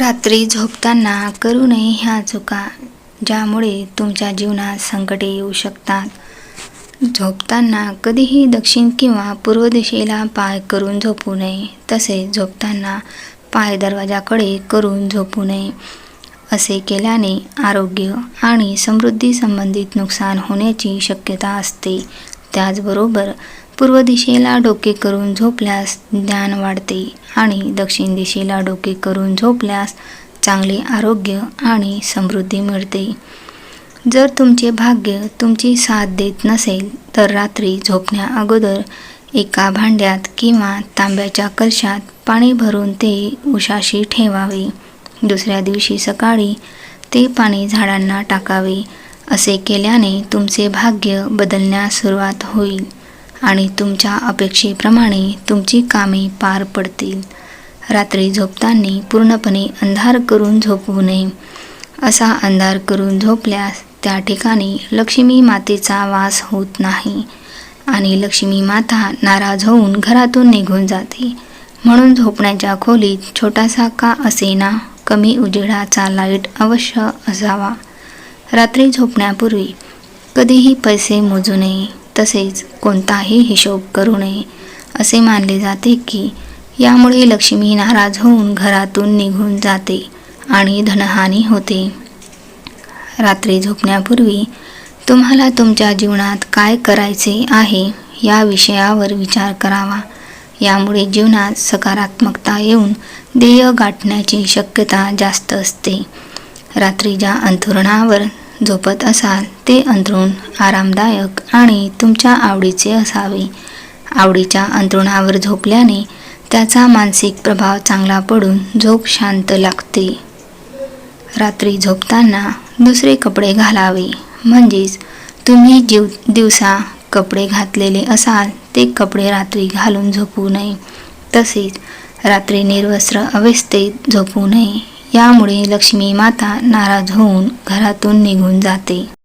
रात्री झोपताना करू नये ह्या चुका ज्यामुळे तुमच्या जीवनात संकटे येऊ शकतात. झोपताना कधीही दक्षिण किंवा पूर्व दिशेला पाय करून झोपू नये. तसेच झोपताना पाय दरवाजाकडे करून झोपू नये. असे केल्याने आरोग्य आणि समृद्धी संबंधित नुकसान होण्याची शक्यता असते. त्याचबरोबर पूर्व दिशेला डोके करून झोपल्यास ज्ञान वाढते आणि दक्षिण दिशेला डोके करून झोपल्यास चांगले आरोग्य आणि समृद्धी मिळते. जर तुमचे भाग्य तुमची साथ देत नसेल तर रात्री झोपण्या अगोदर एका भांड्यात किंवा तांब्याच्या कलशात पाणी भरून ते उशाशी ठेवावे. दुसऱ्या दिवशी सकाळी ते पाणी झाडांना टाकावे. असे केल्याने तुमचे भाग्य बदलण्यास सुरुवात होईल. आणि तुमच्या अपेक्षेप्रमाणे तुमची कामे पार पडतील. रात्री झोपताना पूर्णपणे अंधार करून झोपू नये. असा अंधार करून झोपल्यास त्या ठिकाणी लक्ष्मी मातेचा वास होत नाही आणि लक्ष्मी माता नाराज होऊन घरातून निघून जाते. म्हणून झोपण्याच्या खोलीत छोटासा का असेना कमी उजेडाचा लाइट अवश्य असावा. रात्री झोपण्यापूर्वी कधीही पैसे मोजू नये. तसेच कोणताही हिशोब करू नये. असे मानले जाते की यामुळे लक्ष्मी नाराज होऊन घरातून निघून जाते आणि धनहानी होते. रात्री झोपण्यापूर्वी तुम्हाला तुमच्या जीवनात काय करायचे आहे या विषयावर विचार करावा. यामुळे जीवनात सकारात्मकता येऊन ध्येय गाठण्याची शक्यता जास्त असते. रात्री ज्या अंथरुणावर झोपत असाल ते अंथरूण आरामदायक आणि तुमच्या आवडीचे असावे. आवडीच्या अंथरुणावर झोपल्याने त्याचा मानसिक प्रभाव चांगला पडून झोप शांत लागते. रात्री झोपताना दुसरे कपडे घालावे. म्हणजेच तुम्ही जीव दिवसा कपडे घातलेले असाल ते कपडे रात्री घालून झोपू नये. तसेच रात्री निर्वस्त्र अवस्थेत झोपू नये. यामुळे लक्ष्मी माता नाराज होऊन घरातून निघून जाते.